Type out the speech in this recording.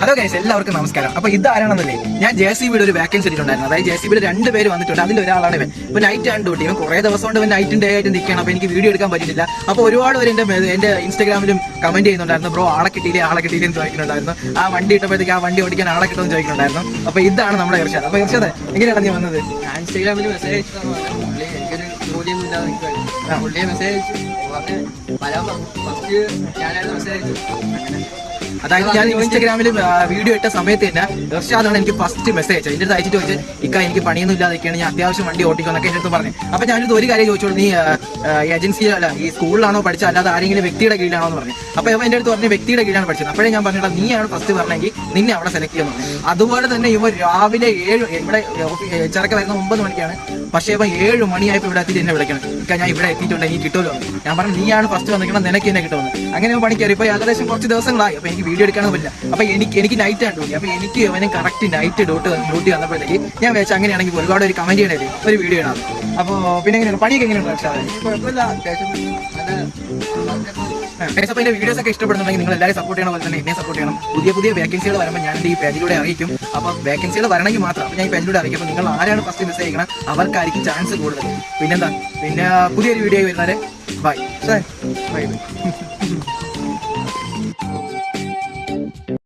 Hello guys എല്ലാവർക്കും നമസ്കാരം. അപ്പൊ ഇതാരാണെന്നല്ലേ? ഞാൻ ജെ സി ബിയുടെ ഒരു വേക്കൻസി ഇട്ടിട്ടുണ്ടായിരുന്നു. അതായത് ജെ സി ബിയിൽ രണ്ട് പേര് വന്നിട്ടുണ്ട്. അതിൽ ഒരാളാണ് ഇവൻ. ഇപ്പൊ നൈറ്റ് ആണ് ഡ്യൂട്ടി ഇവൻ കുറെ ദിവസം കൊണ്ട് ഇവൻ നൈറ്റും ഡേ ആയിട്ട് നിൽക്കണം അപ്പൊ എനിക്ക് വീഡിയോ എടുക്കാൻ പറ്റിയിട്ടില്ല. അപ്പൊ ഒരുപാട് പേര് എന്റെ എന്റെ ഇൻസ്റ്റാഗ്രാമിലും കമന്റ് ചെയ്യുന്നുണ്ടായിരുന്നു. ബ്രോ ആളെ കിട്ടിയില്ലേ? ആളെ കിട്ടിയില്ലേ? എന്ന് ചോദിക്കുന്നുണ്ടായിരുന്നു. ആ വണ്ടി ഇട്ടപ്പോഴത്തേക്ക് ആ വണ്ടി ഓടിക്കാൻ ആളെ കിട്ടുമെന്ന് ചോദിക്കുന്നുണ്ടായിരുന്നു. അപ്പൊ ഇതാണ് നമ്മുടെ ഇർഷാദ്. അപ്പൊ ഇർഷാദ് എങ്ങനെയാണ് നീ വന്നത്? ഞാൻ ഇൻസ്റ്റാഗ്രാമിൽ മെസ്സേജ്. പുള്ളിയെ മെസ്സേജ് അയച്ചു. അതായത് ഞാൻ ഇൻസ്റ്റാഗ്രാമിൽ വീഡിയോ ഇട്ട സമയത്ത് തന്നെ ഇർഷാദാണ് എനിക്ക് ഫസ്റ്റ് മെസ്സേജ് അതിന്റെ അടുത്ത് അയച്ചിട്ട് ചോദിച്ചത് ഇക്ക എനിക്ക് പണിയൊന്നും ഇല്ലാതൊക്കെയാണ് ഞാൻ അത്യാവശ്യം വണ്ടി ഓട്ടിക്കുന്നൊക്കെ എന്റെ അടുത്ത് പറഞ്ഞു. അപ്പൊ ഞാനിത് ഒരു കാര്യം ചോദിച്ചോളൂ നീ ഏജൻസി അല്ല ഈ സ്കൂളിലാണോ പഠിച്ചത്? അല്ലാതെ ആരെങ്കിലും വ്യക്തിയുടെ കീഴിലാണോ എന്ന് പറഞ്ഞു. അപ്പൊ ഇവൻ എന്റെ അടുത്ത് പറഞ്ഞ വ്യക്തിയുടെ കീഴിലാണ് പഠിച്ചത്. അപ്പോഴേ ഞാൻ പറഞ്ഞിട്ട് നീയാണ് ഫസ്റ്റ് പറഞ്ഞെങ്കിൽ നിന്നെ അവിടെ സെലക്ട് ചെയ്യുന്നു അതുപോലെ തന്നെ ഇവ രാവിലെ ഏഴ് ഇവിടെ ചിറക്ക വരുന്ന ഒമ്പത് മണിക്കാണ്. പക്ഷേ ഇപ്പം ഏഴ് മണിയായപ്പോൾ ഇവിടെ എത്തിയിട്ട് എന്നെ വിളിക്കണം. ഇക്ക ഞാൻ ഇവിടെ എത്തിയിട്ടുണ്ടെങ്കിൽ കിട്ടുമല്ലോ. ഞാൻ പറഞ്ഞു നീയാണ് ഫസ്റ്റ് വന്നിരിക്കണം നിനക്ക് എന്നെ കിട്ടുമെന്ന് അങ്ങനെ പണിക്കാറ് ഇപ്പോൾ ഇപ്പൊ ഏകദേശം കുറച്ച് ദിവസങ്ങളായി. അപ്പൊ എനിക്ക് വീഡിയോ എടുക്കാനൊന്നും പറ്റില്ല. അപ്പൊ എനിക്ക് എനിക്ക് നൈറ്റ് ആണ് ഡ്യൂട്ടി അപ്പൊ എനിക്ക് അവനെ കറക്റ്റ് നൈറ്റ് ഡോട്ട് ഡ്യൂട്ടി വന്നപ്പോഴത്തേക്ക് ഞാൻ വെച്ചാൽ അങ്ങനെയാണെങ്കിൽ ഒരുപാട് ഒരു കമന്റ് ചെയ്യണേ ഒരു വീഡിയോ ആണ് അപ്പൊ പിന്നെ എങ്ങനെയാണ് പണിയൊക്കെ എങ്ങനെയുണ്ട് പക്ഷേ എന്റെ വീഡിയോസ് ഒക്കെ ഇഷ്ടപ്പെടുന്നുണ്ടെങ്കിൽ നിങ്ങൾ എല്ലാവരും സപ്പോർട്ട് ചെയ്യണ പോലെ തന്നെ എന്നെ സപ്പോർട്ട് ചെയ്യണം. പുതിയ പുതിയ വേക്കൻസികൾ വരുമ്പോൾ ഞാൻ ഈ പേജിലൂടെ അറിയിക്കും. അപ്പോൾ വേക്കൻസികൾ വരണമെങ്കിൽ മാത്രം. അപ്പോൾ ഞാൻ ഈ പേജിലൂടെ അറിയിക്കും. അപ്പോൾ നിങ്ങൾ ആരാണ് ഫസ്റ്റ് മെസ്സേജ് ചെയ്യണം അവർക്കായിരിക്കും ചാൻസ് കൂടുതൽ. പിന്നെന്താ? പിന്നെ പുതിയൊരു വീഡിയോ വരുന്നവരെ ബൈ ബൈ